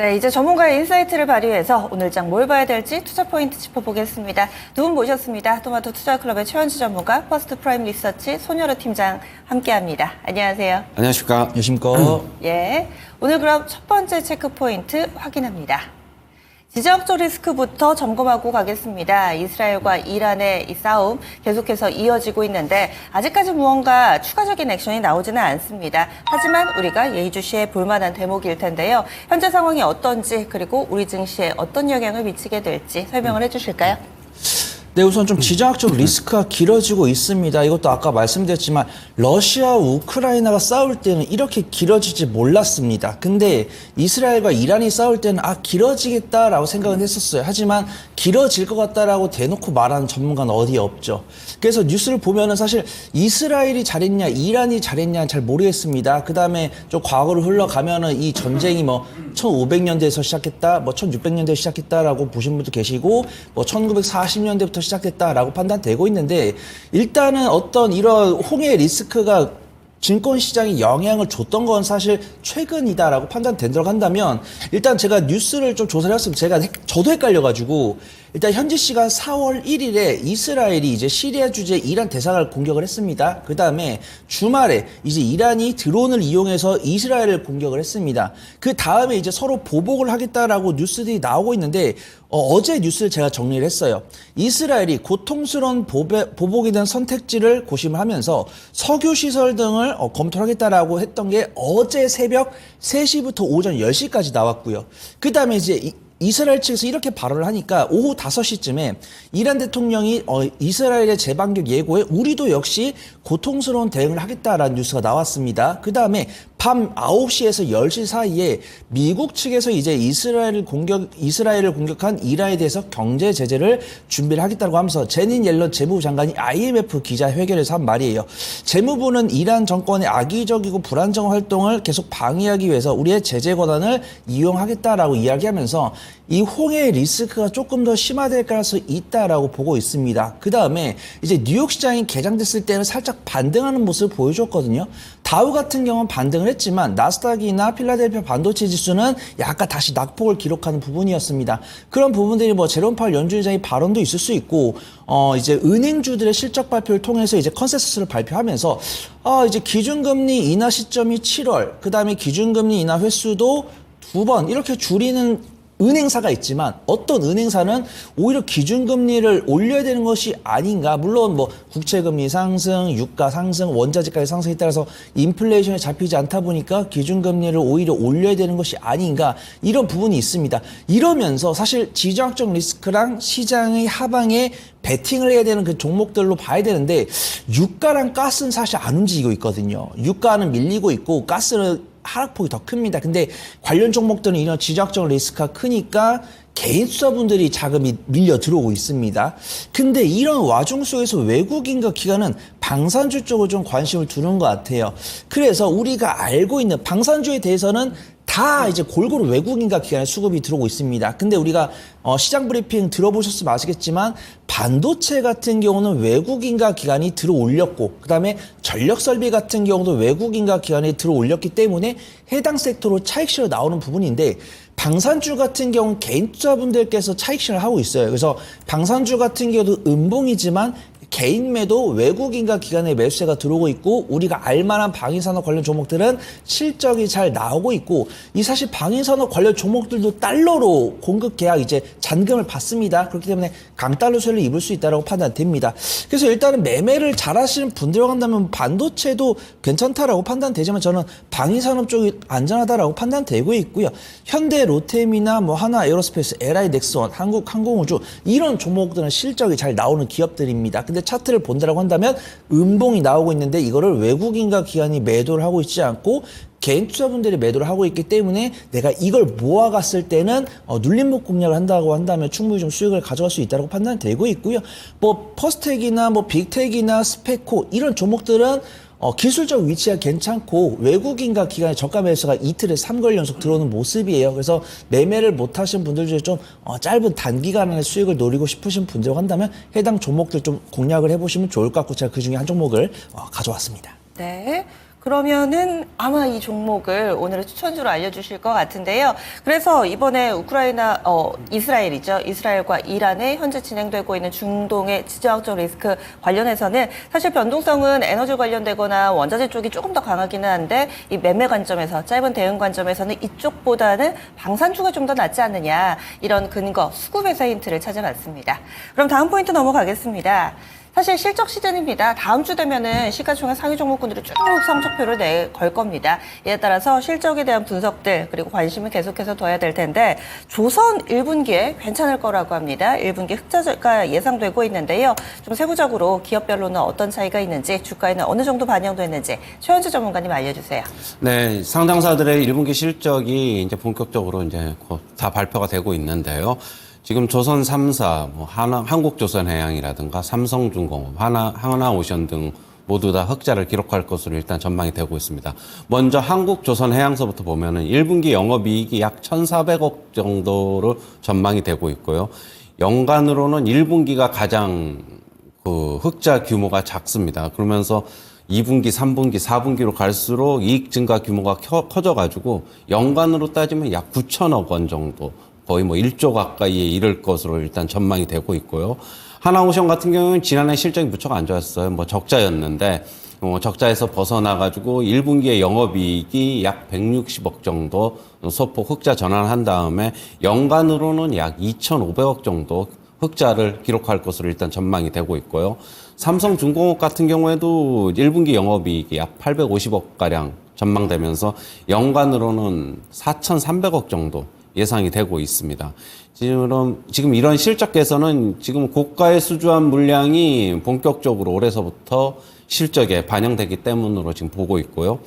네, 이제 전문가의 인사이트를 발휘해서 오늘 장 뭘 봐야 될지 투자 포인트 짚어보겠습니다. 두 분 모셨습니다. 토마토 투자클럽의 최원지 전문가, 퍼스트 프라임 리서치 손여루 팀장 함께합니다. 안녕하세요. 안녕하십니까. 안녕하십니까. 예, 오늘 그럼 첫 번째 체크 포인트 확인합니다. 지정학적 리스크부터 점검하고 가겠습니다. 이스라엘과 이란의 이 싸움 계속해서 이어지고 있는데 아직까지 무언가 추가적인 액션이 나오지는 않습니다. 하지만 우리가 예의주시해 볼만한 대목일 텐데요. 현재 상황이 어떤지 그리고 우리 증시에 어떤 영향을 미치게 될지 설명을 해주실까요? 네, 우선 좀 지정학적 리스크가 길어지고 있습니다. 이것도 아까 말씀드렸지만 러시아와 우크라이나가 싸울 때는 이렇게 길어질지 몰랐습니다. 근데 이스라엘과 이란이 싸울 때는 아 길어지겠다라고 생각은 했었어요. 하지만 길어질 것 같다라고 대놓고 말하는 전문가는 어디에 없죠. 그래서 뉴스를 보면은 사실 이스라엘이 잘했냐, 이란이 잘했냐 잘 모르겠습니다. 그 다음에 좀 과거로 흘러가면은 이 전쟁이 뭐 1500년대에서 시작했다, 뭐 1600년대에 시작했다라고 보신 분도 계시고, 뭐 1940년대부터 시작했다라고 판단되고 있는데, 일단은 어떤 이런 홍해 리스크가 증권 시장에 영향을 줬던 건 사실 최근이다라고 판단된다고 한다면 일단 제가 뉴스를 좀 조사를 했으면 제가 헷- 저도 헷갈려가지고 일단 현지 시간 4월 1일에 이스라엘이 이제 시리아 주재 이란 대사관을 공격을 했습니다. 그 다음에 주말에 이제 이란이 드론을 이용해서 이스라엘을 공격을 했습니다. 그 다음에 이제 서로 보복을 하겠다라고 뉴스들이 나오고 있는데 어, 제 뉴스를 제가 정리를 했어요. 이스라엘이 고통스러운 보배, 보복에 대한 선택지를 고심을 하면서 석유 시설 등을 어, 검토하겠다라고 했던 게 어제 새벽 3시부터 오전 10시까지 나왔고요. 그 다음에 이제 이, 이스라엘 측에서 이렇게 발언을 하니까 오후 5시쯤에 이란 대통령이 어, 이스라엘의 재반격 예고에 우리도 역시 고통스러운 대응을 하겠다라는 뉴스가 나왔습니다. 그 다음에 밤 9시에서 10시 사이에 미국 측에서 이제 이스라엘을 공격, 이스라엘을 공격한 이란에 대해서 경제 제재를 준비를 하겠다고 하면서 제닌 옐런 재무부 장관이 IMF 기자회견에서 한 말이에요. 재무부는 이란 정권의 악의적이고 불안정한 활동을 계속 방해하기 위해서 우리의 제재 권한을 이용하겠다라고 이야기하면서 이 홍해 리스크가 조금 더 심화될 가능성이 있다라고 보고 있습니다. 그 다음에 이제 뉴욕 시장이 개장됐을 때는 살짝 반등하는 모습을 보여줬거든요. 다우 같은 경우는 반등을 했지만 나스닥이나 필라델피아 반도체 지수는 약간 다시 낙폭을 기록하는 부분이었습니다. 그런 부분들이 뭐 제롬 파월 연준 의장의 발언도 있을 수 있고 어 이제 은행주들의 실적 발표를 통해서 이제 컨센서스를 발표하면서 아 이제 기준금리 인하 시점이 7월 그다음에 기준금리 인하 횟수도 두 번 이렇게 줄이는 은행사가 있지만 어떤 은행사는 오히려 기준금리를 올려야 되는 것이 아닌가. 물론 뭐 국채금리 상승, 유가 상승, 원자재가의 상승에 따라서 인플레이션에 잡히지 않다 보니까 기준금리를 오히려 올려야 되는 것이 아닌가. 이런 부분이 있습니다. 이러면서 사실 지정학적 리스크랑 시장의 하방에 베팅을 해야 되는 그 종목들로 봐야 되는데 유가랑 가스는 사실 안 움직이고 있거든요. 유가는 밀리고 있고 가스는 하락폭이 더 큽니다. 근데 관련 종목들은 이런 지정학적 리스크가 크니까 개인 투자분들이 자금이 밀려 들어오고 있습니다. 근데 이런 와중 속에서 외국인과 기관은 방산주 쪽으로 좀 관심을 두는 것 같아요. 그래서 우리가 알고 있는 방산주에 대해서는 다 이제 골고루 외국인과 기관의 수급이 들어오고 있습니다. 근데 우리가 어, 시장 브리핑 들어보셨으면 아시겠지만 반도체 같은 경우는 외국인과 기관이 들어올렸고 그다음에 전력 설비 같은 경우도 외국인과 기관이 들어올렸기 때문에 해당 섹터로 차익실로 나오는 부분인데 방산주 같은 경우는 개인 투자 분들께서 차익실을 하고 있어요. 그래서 방산주 같은 경우도 음봉이지만 개인 매도 외국인과 기관의 매수세가 들어오고 있고 우리가 알만한 방위산업 관련 종목들은 실적이 잘 나오고 있고 이 사실 방위산업 관련 종목들도 달러로 공급 계약 이제 잔금을 받습니다. 그렇기 때문에 강달러 수혜를 입을 수 있다고 판단됩니다. 그래서 일단은 매매를 잘하시는 분들과 한다면 반도체도 괜찮다라고 판단되지만 저는 방위산업 쪽이 안전하다라고 판단되고 있고요. 현대 로템이나 뭐 하나 에어로스페이스, LI 넥스원, 한국 항공우주 이런 종목들은 실적이 잘 나오는 기업들입니다. 근데 차트를 본다라고 한다면 음봉이 나오고 있는데 이거를 외국인과 기관이 매도를 하고 있지 않고 개인 투자분들이 매도를 하고 있기 때문에 내가 이걸 모아갔을 때는 어, 눌림목 공략을 한다고 한다면 충분히 좀 수익을 가져갈 수 있다고 판단되고 있고요. 뭐 퍼스텍이나 뭐 빅텍이나 스페코 이런 종목들은 어, 기술적 위치가 괜찮고 외국인과 기관의 저가 매수가 이틀에 3개월 연속 들어오는 모습이에요. 그래서 매매를 못 하신 분들 중에 좀 어, 짧은 단기간 안에 수익을 노리고 싶으신 분들 한다면 해당 종목들 좀 공략을 해보시면 좋을 것 같고 제가 그 중에 한 종목을 어, 가져왔습니다. 네. 그러면은 아마 이 종목을 오늘의 추천주로 알려주실 것 같은데요. 그래서 이번에 우크라이나, 어, 이스라엘이죠. 이스라엘과 이란에 현재 진행되고 있는 중동의 지정학적 리스크 관련해서는 사실 변동성은 에너지 관련되거나 원자재 쪽이 조금 더 강하기는 한데 이 매매 관점에서 짧은 대응 관점에서는 이쪽보다는 방산주가 좀 더 낫지 않느냐 이런 근거 수급에서 힌트를 찾아봤습니다. 그럼 다음 포인트 넘어가겠습니다. 사실 실적 시즌입니다. 다음 주 되면은 시가총액 상위 종목군들이 쭉 성적표를 내걸 겁니다. 이에 따라서 실적에 대한 분석들 그리고 관심을 계속해서 둬야 될 텐데 조선 1분기에 괜찮을 거라고 합니다. 1분기 흑자가 예상되고 있는데요. 좀 세부적으로 기업별로는 어떤 차이가 있는지 주가에는 어느 정도 반영됐는지 최현주 전문가님 알려주세요. 네, 상장사들의 1분기 실적이 이제 본격적으로 이제 곧다 발표가 되고 있는데요. 지금 조선 3사, 뭐 하나, 한국조선해양이라든가 삼성중공업, 하나, 하나오션 등 모두 다 흑자를 기록할 것으로 일단 전망이 되고 있습니다. 먼저 한국조선해양서부터 보면은 1분기 영업이익이 약 1,400억 정도로 전망이 되고 있고요. 연간으로는 1분기가 가장 그 흑자 규모가 작습니다. 그러면서 2분기, 3분기, 4분기로 갈수록 이익 증가 규모가 커, 커져가지고 연간으로 따지면 약 9천억 원 정도 거의 뭐 1조 가까이에 이를 것으로 일단 전망이 되고 있고요. 하나오션 같은 경우는 지난해 실적이 무척 안 좋았어요. 뭐 적자였는데 어, 적자에서 벗어나가지고 1분기에 영업이익이 약 160억 정도 소폭 흑자 전환한 다음에 연간으로는 약 2,500억 정도 흑자를 기록할 것으로 일단 전망이 되고 있고요. 삼성중공업 같은 경우에도 1분기 영업이익이 약 850억 가량 전망되면서 연간으로는 4,300억 정도 예상이 되고 있습니다. 지금, 지금 이런 실적 개선은 지금 고가의 수주한 물량이 본격적으로 올해서부터 실적에 반영되기 때문으로 지금 보고 있고요.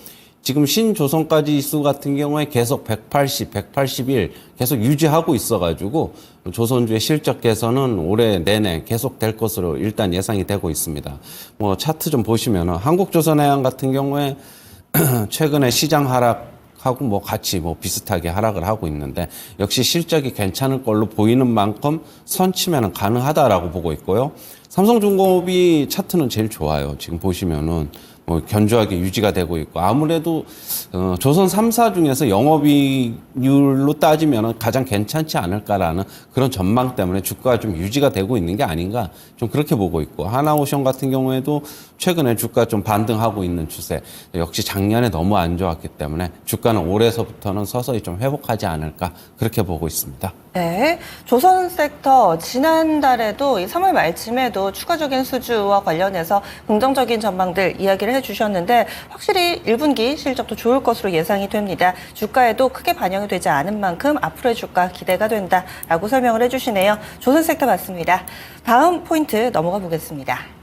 지금 신조선까지 지수 같은 경우에 계속 180, 181 계속 유지하고 있어가지고 조선주의 실적 개선은 올해 내내 계속 될 것으로 일단 예상이 되고 있습니다. 뭐 차트 좀 보시면은 한국조선해양 같은 경우에 최근에 시장 하락 하고 뭐 같이 뭐 비슷하게 하락을 하고 있는데 역시 실적이 괜찮을 걸로 보이는 만큼 선치면은 가능하다라고 보고 있고요. 삼성중공업이 차트는 제일 좋아요. 지금 보시면은 뭐 견조하게 유지가 되고 있고 아무래도 어, 조선 3사 중에서 영업이익률로 따지면 가장 괜찮지 않을까라는 그런 전망 때문에 주가가 좀 유지가 되고 있는 게 아닌가 좀 그렇게 보고 있고 하나오션 같은 경우에도 최근에 주가 좀 반등하고 있는 추세 역시 작년에 너무 안 좋았기 때문에 주가는 올해서부터는 서서히 좀 회복하지 않을까 그렇게 보고 있습니다. 네. 조선 섹터 지난달에도 이 3월 말쯤에도 추가적인 수주와 관련해서 긍정적인 전망들 이야기를 해주셨는데 확실히 1분기 실적도 좋을 것으로 예상이 됩니다. 주가에도 크게 반영이 되지 않은 만큼 앞으로의 주가 기대가 된다라고 설명을 해주시네요. 조선 섹터 맞습니다. 다음 포인트 넘어가 보겠습니다.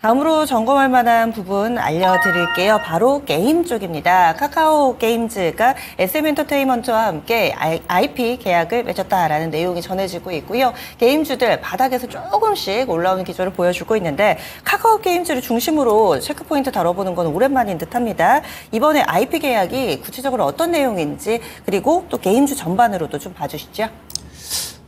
다음으로 점검할 만한 부분 알려드릴게요. 바로 게임 쪽입니다. 카카오 게임즈가 SM엔터테인먼트와 함께 IP 계약을 맺었다라는 내용이 전해지고 있고요. 게임주들 바닥에서 조금씩 올라오는 기조를 보여주고 있는데 카카오 게임즈를 중심으로 체크포인트 다뤄보는 건 오랜만인 듯합니다. 이번에 IP 계약이 구체적으로 어떤 내용인지 그리고 또 게임주 전반으로도 좀 봐주시죠.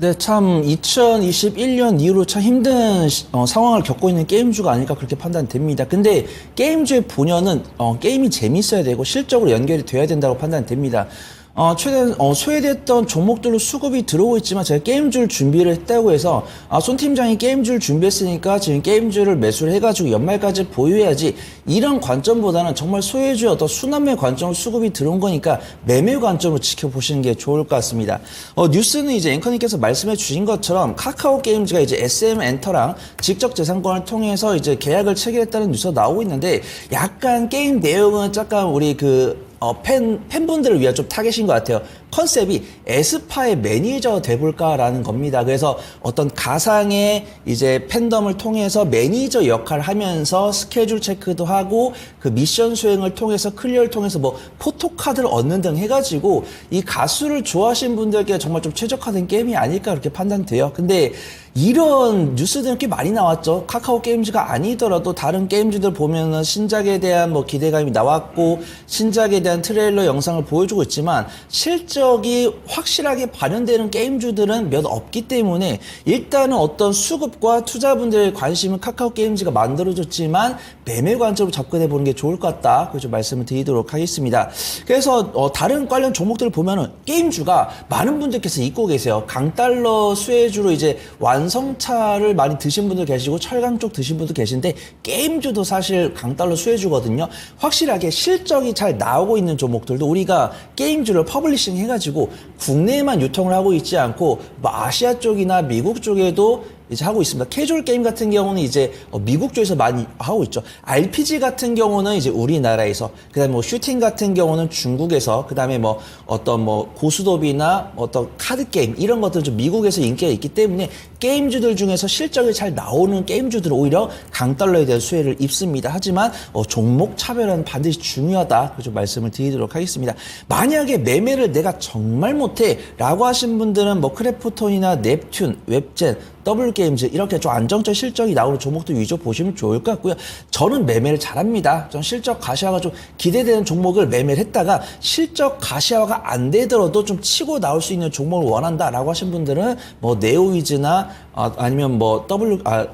네, 참 2021년 이후로 참 힘든 시- 어, 상황을 겪고 있는 게임주가 아닐까 그렇게 판단됩니다. 근데 게임주의 본연은 어, 게임이 재밌어야 되고 실적으로 연결이 돼야 된다고 판단됩니다. 어, 최근 어, 소외됐던 종목들로 수급이 들어오고 있지만 제가 게임주를 준비를 했다고 해서 아, 손 팀장이 게임주를 준비했으니까 지금 게임주를 매수를 해가지고 연말까지 보유해야지 이런 관점보다는 정말 소외주의 어떤 순환매 관점으로 수급이 들어온 거니까 매매 관점으로 지켜보시는 게 좋을 것 같습니다. 어, 뉴스는 이제 앵커님께서 말씀해 주신 것처럼 카카오 게임즈가 이제 SM 엔터랑 직접 재산권을 통해서 이제 계약을 체결했다는 뉴스가 나오고 있는데 약간 게임 내용은 약간 우리 그 어, 팬, 팬분들을 위한 좀 타겟인 것 같아요. 컨셉이 에스파의 매니저 돼볼까라는 겁니다. 그래서 어떤 가상의 이제 팬덤을 통해서 매니저 역할을 하면서 스케줄 체크도 하고 그 미션 수행을 통해서 클리어를 통해서 뭐 포토카드를 얻는 등 해가지고 이 가수를 좋아하시는 분들께 정말 좀 최적화된 게임이 아닐까 그렇게 판단돼요. 근데 이런 뉴스들은 꽤 많이 나왔죠. 카카오 게임즈가 아니더라도 다른 게임즈들 보면은 신작에 대한 뭐 기대감이 나왔고 신작에 대한 트레일러 영상을 보여주고 있지만 실제 실적이 확실하게 반영되는 게임주들은 몇 없기 때문에 일단은 어떤 수급과 투자분들의 관심은 카카오 게임즈가 만들어줬지만 매매 관점으로 접근해 보는 게 좋을 것 같다. 그래서 말씀을 드리도록 하겠습니다. 그래서 어, 다른 관련 종목들을 보면은 게임주가 많은 분들께서 잊고 계세요. 강달러 수혜주로 이제 완성차를 많이 드신 분들 계시고 철강 쪽 드신 분들 계신데 게임주도 사실 강달러 수혜주거든요. 확실하게 실적이 잘 나오고 있는 종목들도 우리가 게임주를 퍼블리싱 해가지고 국내에만 유통을 하고 있지 않고 뭐 아시아 쪽이나 미국 쪽에도 이제 하고 있습니다. 캐주얼 게임 같은 경우는 이제 어, 미국 쪽에서 많이 하고 있죠. RPG 같은 경우는 이제 우리나라에서, 그다음에 뭐 슈팅 같은 경우는 중국에서, 그다음에 뭐 어떤 뭐 고수톱이나 어떤 카드 게임 이런 것들은 좀 미국에서 인기가 있기 때문에 게임주들 중에서 실적이 잘 나오는 게임주들은 오히려 강달러에 대한 수혜를 입습니다. 하지만 어, 종목 차별은 반드시 중요하다. 그좀 말씀을 드리도록 하겠습니다. 만약에 매매를 내가 정말 못해라고 하신 분들은 뭐 크래프톤이나 넵튠, 웹젠 더블 게임즈 이렇게 좀 안정적 실적이 나오는 종목도 위주 보시면 좋을 것 같고요. 저는 매매를 잘합니다. 전 실적 가시화가 좀 기대되는 종목을 매매를 했다가 실적 가시화가 안 되더라도 좀 치고 나올 수 있는 종목을 원한다라고 하신 분들은 뭐 네오위즈나 아, 아니면 뭐 W 아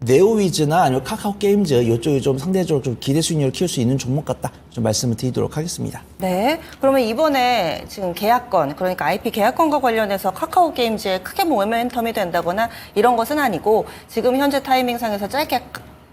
네오위즈나 아니면 카카오 게임즈 이쪽이 좀 상대적으로 좀 기대 수익률을 키울 수 있는 종목 같다 좀 말씀을 드리도록 하겠습니다. 네. 그러면 이번에 지금 계약건, 그러니까 IP 계약건과 관련해서 카카오 게임즈에 크게 모멘텀이 된다거나 이런 것은 아니고 지금 현재 타이밍상에서 짧게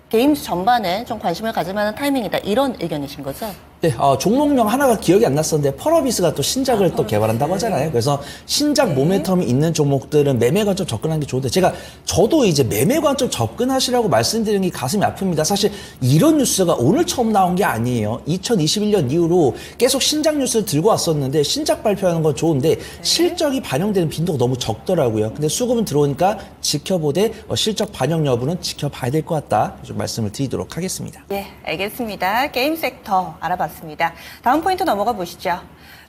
게임즈 전반에 좀 관심을 가질 만한 타이밍이다. 이런 의견이신 거죠? 네, 어, 종목명 하나가 기억이 안 났었는데 펄어비스가 또 신작을 또 개발한다고 하잖아요. 그래서 신작 모멘텀이 있는 종목들은 매매 관점 접근하는 게 좋은데 제가 저도 이제 매매 관점 접근하시라고 말씀드리는 게 가슴이 아픕니다. 사실 이런 뉴스가 오늘 처음 나온 게 아니에요. 2021년 이후로 계속 신작 뉴스를 들고 왔었는데 신작 발표하는 건 좋은데 실적이 반영되는 빈도가 너무 적더라고요. 근데 수급은 들어오니까 지켜보되 어, 실적 반영 여부는 지켜봐야 될 것 같다. 좀 말씀을 드리도록 하겠습니다. 예, 알겠습니다. 게임 섹터 알아봤습니다. 다음 포인트 넘어가 보시죠.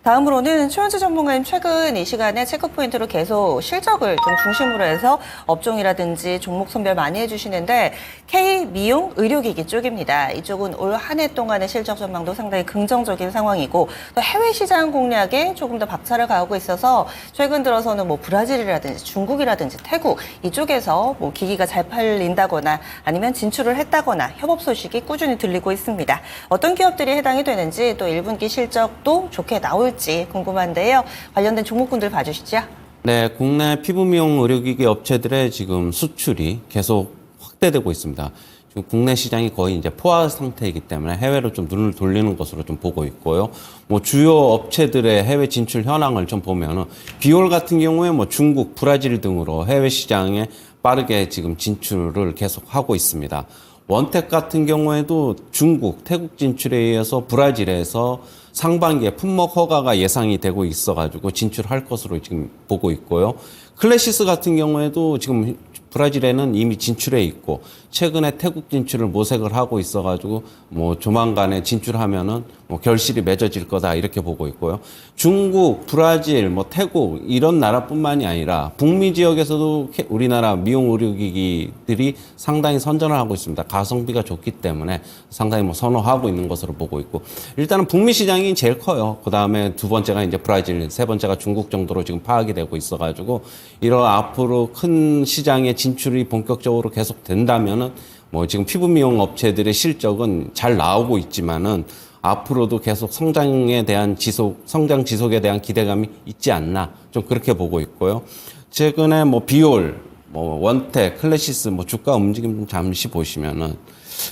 다음으로는 최원주 전문가님 최근 이 시간에 체크 포인트로 계속 실적을 좀 중심으로 해서 업종이라든지 종목 선별 많이 해주시는데 K 미용 의료기기 쪽입니다. 이쪽은 올 한 해 동안의 실적 전망도 상당히 긍정적인 상황이고 또 해외 시장 공략에 조금 더 박차를 가하고 있어서 최근 들어서는 뭐 브라질이라든지 중국이라든지 태국 이쪽에서 뭐 기기가 잘 팔린다거나 아니면 진출을 했다거나 협업 소식이 꾸준히 들리고 있습니다. 어떤 기업들이 해당이 되는지 또 1분기 실적도 좋게 나올지 궁금한데요. 관련된 종목군들 봐주시죠. 네, 국내 피부 미용 의료기기 업체들의 지금 수출이 계속 확대되고 있습니다. 지금 국내 시장이 거의 이제 포화 상태이기 때문에 해외로 좀 눈을 돌리는 것으로 좀 보고 있고요. 뭐 주요 업체들의 해외 진출 현황을 좀 보면은 비올 같은 경우에 뭐 중국, 브라질 등으로 해외 시장에 빠르게 지금 진출을 계속 하고 있습니다. 원택 같은 경우에도 중국, 태국 진출에 의해서 브라질에서 상반기에 품목 허가가 예상이 되고 있어가지고 진출할 것으로 지금 보고 있고요. 클래시스 같은 경우에도 지금 브라질에는 이미 진출해 있고 최근에 태국 진출을 모색을 하고 있어가지고 뭐 조만간에 진출하면은 뭐 결실이 맺어질 거다 이렇게 보고 있고요. 중국, 브라질, 뭐 태국 이런 나라뿐만이 아니라 북미 지역에서도 캐- 우리나라 미용 의료기기들이 상당히 선전을 하고 있습니다. 가성비가 좋기 때문에 상당히 뭐 선호하고 있는 것으로 보고 있고 일단은 북미 시장이 제일 커요. 그 다음에 두 번째가 이제 브라질, 세 번째가 중국 정도로 지금 파악이 되고 있어가지고 이런 앞으로 큰 시장에 진 출이 본격적으로 계속 된다면은 뭐 지금 피부 미용 업체들의 실적은 잘 나오고 있지만은 앞으로도 계속 성장에 대한 지속, 성장 지속에 대한 기대감이 있지 않나 좀 그렇게 보고 있고요. 최근에 뭐 비올, 뭐 원택, 클래시스 뭐 주가 움직임 좀 잠시 보시면은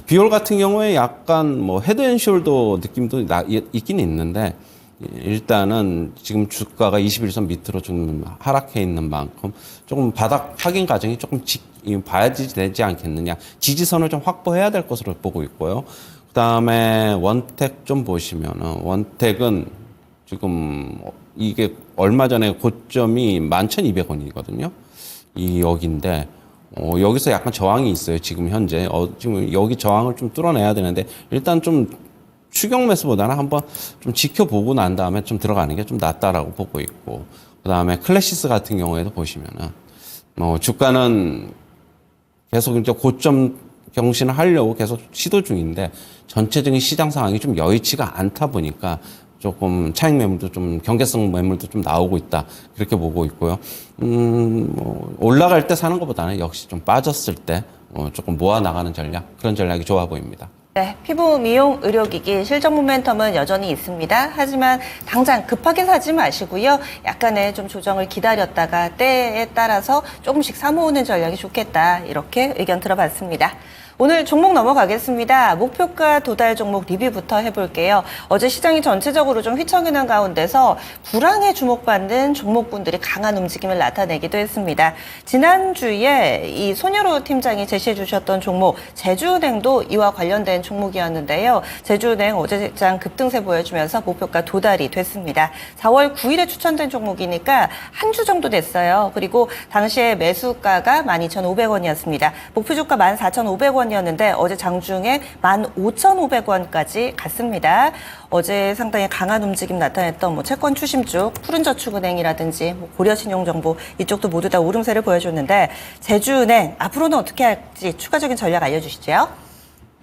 비올 같은 경우에 약간 뭐 헤드앤숄더 느낌도 나, 있긴 있는데 일단은 지금 주가가 21선 밑으로 좀 하락해 있는 만큼 조금 바닥 확인 과정이 조금 봐야지 되지 않겠느냐. 지지선을 좀 확보해야 될 것으로 보고 있고요. 그 다음에 원택 좀 보시면은 원택은 지금 이게 얼마 전에 고점이 11,200원이거든요. 이 여기인데 어, 여기서 약간 저항이 있어요. 지금 현재 어, 지금 여기 저항을 좀 뚫어내야 되는데 일단 좀 추경 매수보다는 한번 좀 지켜보고 난 다음에 좀 들어가는 게 좀 낫다라고 보고 있고 그 다음에 클래시스 같은 경우에도 보시면은 뭐 주가는 계속 이제 고점 경신을 하려고 계속 시도 중인데 전체적인 시장 상황이 좀 여의치가 않다 보니까 조금 차익 매물도 좀 경계성 매물도 좀 나오고 있다 그렇게 보고 있고요. 음, 뭐 올라갈 때 사는 것보다는 역시 좀 빠졌을 때 어, 조금 모아 나가는 전략 그런 전략이 좋아 보입니다. 네, 피부 미용 의료기기 실적 모멘텀은 여전히 있습니다. 하지만 당장 급하게 사지 마시고요. 약간의 좀 조정을 기다렸다가 때에 따라서 조금씩 사모으는 전략이 좋겠다. 이렇게 의견 들어봤습니다. 오늘 종목 넘어가겠습니다. 목표가 도달 종목 리뷰부터 해볼게요. 어제 시장이 전체적으로 좀 휘청이는 가운데서 불황에 주목받는 종목군들이 강한 움직임을 나타내기도 했습니다. 지난주에 이 손여로 팀장이 제시해 주셨던 종목 제주은행도 이와 관련된 종목이었는데요. 제주은행 어제 장 급등세 보여주면서 목표가 도달이 됐습니다. 4월 9일에 추천된 종목이니까 한 주 정도 됐어요. 그리고 당시에 매수가가 12,500원이었습니다. 목표 주가 14,500원 이었는데 어제 장중에 15,500원까지 갔습니다. 어제 상당히 강한 움직임 나타냈던 뭐 채권 추심 쪽 푸른저축은행이라든지 뭐 고려신용정보 이쪽도 모두 다 오름세를 보여줬는데 제주은행 앞으로는 어떻게 할지 추가적인 전략 알려주시죠.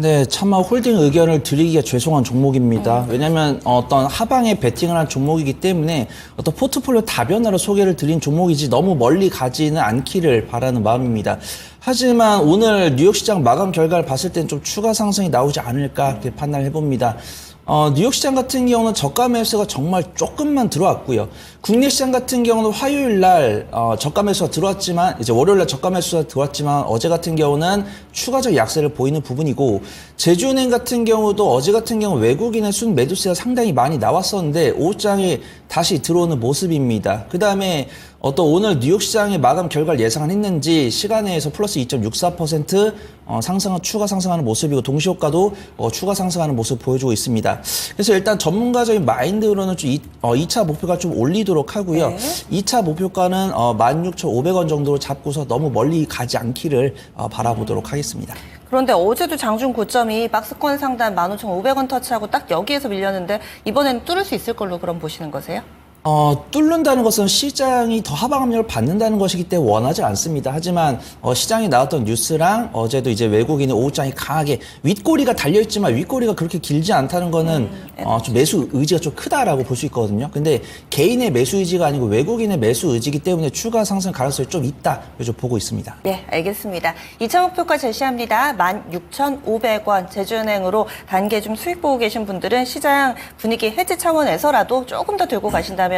네, 차마 홀딩 의견을 드리기가 죄송한 종목입니다. 왜냐하면 어떤 하방에 베팅을 한 종목이기 때문에 어떤 포트폴리오 다변화로 소개를 드린 종목이지 너무 멀리 가지는 않기를 바라는 마음입니다. 하지만 오늘 뉴욕 시장 마감 결과를 봤을 땐좀 추가 상승이 나오지 않을까 그렇게 판단을 해봅니다. 어, 뉴욕 시장 같은 경우는 저가 매수가 정말 조금만 들어왔고요. 국내 시장 같은 경우는 화요일 날 어, 저가 매수가 들어왔지만 이제 월요일 날 저가 매수가 들어왔지만 어제 같은 경우는 추가적 약세를 보이는 부분이고 제주은행 같은 경우도 어제 같은 경우 외국인의 순 매도세가 상당히 많이 나왔었는데 오후장에 다시 들어오는 모습입니다. 그 다음에 어떤 오늘 뉴욕 시장의 마감 결과를 예상했는지 시간에서 플러스 2.64% 어, 상승한 추가 상승하는 모습이고 동시효과도 어, 추가 상승하는 모습 보여주고 있습니다. 그래서 일단 전문가적인 마인드로는 좀 이, 어, 2차 목표가 좀 올리도록 하고요. 네. 2차 목표가는 어, 16,500원 정도로 잡고서 너무 멀리 가지 않기를 어, 바라보도록 하겠습니다. 그런데 어제도 장중 고점이 박스권 상단 15,500원 터치하고 딱 여기에서 밀렸는데 이번에는 뚫을 수 있을 걸로 그럼 보시는 거세요? 어, 뚫는다는 것은 시장이 더 하방 압력을 받는다는 것이기 때문에 원하지 않습니다. 하지만 어, 시장에 나왔던 뉴스랑 어제도 이제 외국인의 오후장이 강하게 윗꼬리가 달려있지만 윗꼬리가 그렇게 길지 않다는 거는 어, 좀 매수 의지가 좀 크다라고 볼 수 있거든요. 근데 개인의 매수 의지가 아니고 외국인의 매수 의지이기 때문에 추가 상승 가능성이 좀 있다. 그래서 보고 있습니다. 네, 알겠습니다. 2차 목표가 제시합니다. 16,500원 제주은행으로 단계 좀 수익 보고 계신 분들은 시장 분위기 해지 차원에서라도 조금 더 들고 가신다면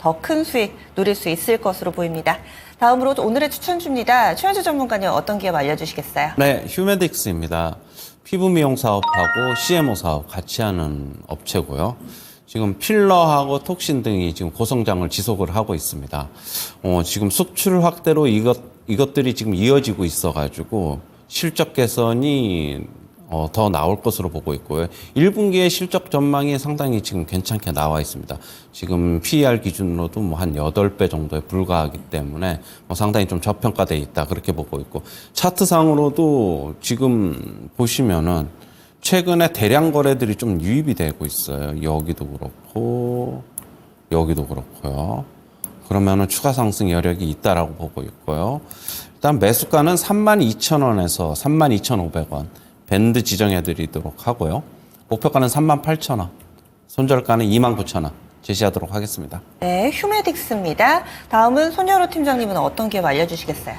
더 큰 수익 누릴 수 있을 것으로 보입니다. 다음으로 오늘의 추천주입니다. 최현주 전문가님 어떤 기업 알려주시겠어요? 네, 휴메딕스입니다. 피부 미용 사업하고 CMO 사업 같이 하는 업체고요. 지금 필러하고 톡신 등이 지금 고성장을 지속을 하고 있습니다. 어, 지금 수출 확대로 이것 이것들이 지금 이어지고 있어가지고 실적 개선이 어, 더 나올 것으로 보고 있고요. 1분기의 실적 전망이 상당히 지금 괜찮게 나와 있습니다. 지금 PER 기준으로도 뭐 한 8배 정도에 불과하기 때문에 뭐 상당히 좀 저평가돼 있다. 그렇게 보고 있고. 차트상으로도 지금 보시면은 최근에 대량 거래들이 좀 유입이 되고 있어요. 여기도 그렇고, 여기도 그렇고요. 그러면은 추가 상승 여력이 있다라고 보고 있고요. 일단 매수가는 32,000원에서 32,500원 밴드 지정해 드리도록 하고요. 목표가는 38,000원, 손절가는 29,000원 제시하도록 하겠습니다. 네, 휴메딕스입니다. 다음은 손여로 팀장님은 어떤 기업 알려주시겠어요?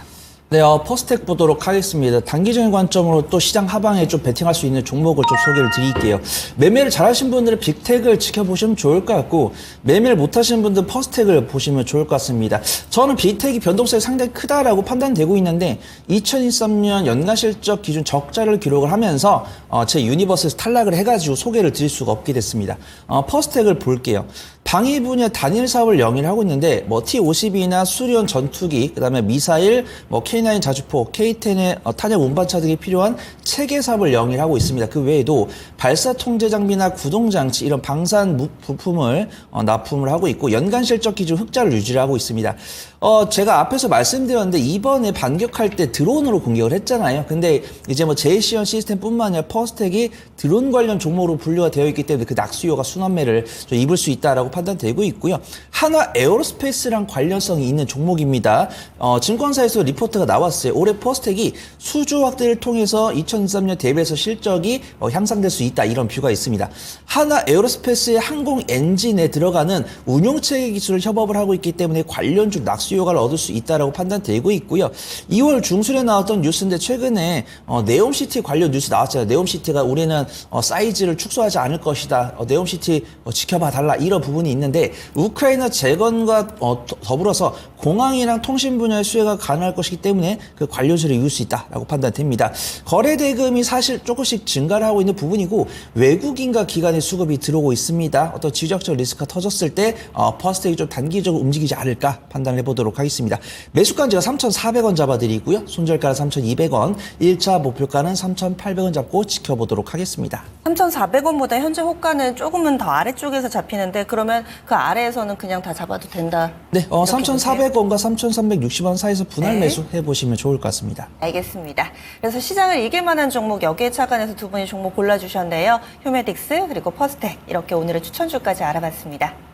네, 어, 퍼스텍 보도록 하겠습니다. 단기적인 관점으로 또 시장 하방에 좀 베팅할 수 있는 종목을 좀 소개를 드릴게요. 매매를 잘하신 분들은 빅텍을 지켜보시면 좋을 것 같고, 매매를 못하시는 분들은 퍼스텍을 보시면 좋을 것 같습니다. 저는 빅텍이 변동성이 상당히 크다라고 판단되고 있는데, 2023년 연간 실적 기준 적자를 기록을 하면서, 어, 제 유니버스에서 탈락을 해가지고 소개를 드릴 수가 없게 됐습니다. 어, 퍼스텍을 볼게요. 방위 분야 단일 사업을 영위를 하고 있는데 뭐 T-52나 수리온 전투기, 그다음에 미사일, 뭐 K9 자주포, K10의 어, 탄약 운반차 등이 필요한 체계 사업을 영위를 하고 있습니다. 그 외에도 발사 통제 장비나 구동 장치 이런 방산 무- 부품을 어, 납품을 하고 있고 연간 실적 기준 흑자를 유지를 하고 있습니다. 어, 제가 앞에서 말씀드렸는데 이번에 반격할 때 드론으로 공격을 했잖아요. 근데 이제 뭐 제이시언 시스템뿐만 아니라 퍼스텍이 드론 관련 종목으로 분류가 되어 있기 때문에 그 낙수요가 순환매를 좀 입을 수 있다라고 판단되고 있고요. 한화 에어로스페이스랑 관련성이 있는 종목입니다. 어, 증권사에서 리포트가 나왔어요. 올해 퍼스텍이 수주 확대를 통해서 2023년 대비해서 실적이 어, 향상될 수 있다 이런 뷰가 있습니다. 하나 에어로스페이스의 항공 엔진에 들어가는 운용체계 기술을 협업을 하고 있기 때문에 관련주 낙수 효과를 얻을 수 있다라고 판단되고 있고요. 2월 중순에 나왔던 뉴스인데 최근에 어, 네옴시티 관련 뉴스 나왔잖아요. 네옴시티가 우리는 어, 사이즈를 축소하지 않을 것이다. 어, 네옴시티 어, 지켜봐 달라 이런 부분 이 있는데 우크라이나 재건과 어, 더- 더불어서 공항이랑 통신 분야의 수혜가 가능할 것이기 때문에 그 관련주를 이을 수 있다라고 판단됩니다. 거래 대금이 사실 조금씩 증가를 하고 있는 부분이고 외국인과 기관의 수급이 들어오고 있습니다. 어떤 지적적 리스크가 터졌을 때 어, 퍼스텍이 좀 단기적으로 움직이지 않을까 판단해 보도록 하겠습니다. 매수가는 제가 3,400원 잡아드리고요. 손절가는 3,200원, 1차 목표가는 3,800원 잡고 지켜보도록 하겠습니다. 3,400원보다 현재 호가는 조금은 더 아래쪽에서 잡히는데 그러면 그 아래에서는 그냥 다 잡아도 된다. 네, 어, 이렇게 보세요. 3,400원과 3,360원 사이에서 분할 네. 매수 해보시면 좋을 것 같습니다. 알겠습니다. 그래서 시장을 이길 만한 종목 여기에 착안해서 두 분이 종목 골라주셨는데요. 휴메딕스 그리고 퍼스텍 이렇게 오늘의 추천주까지 알아봤습니다.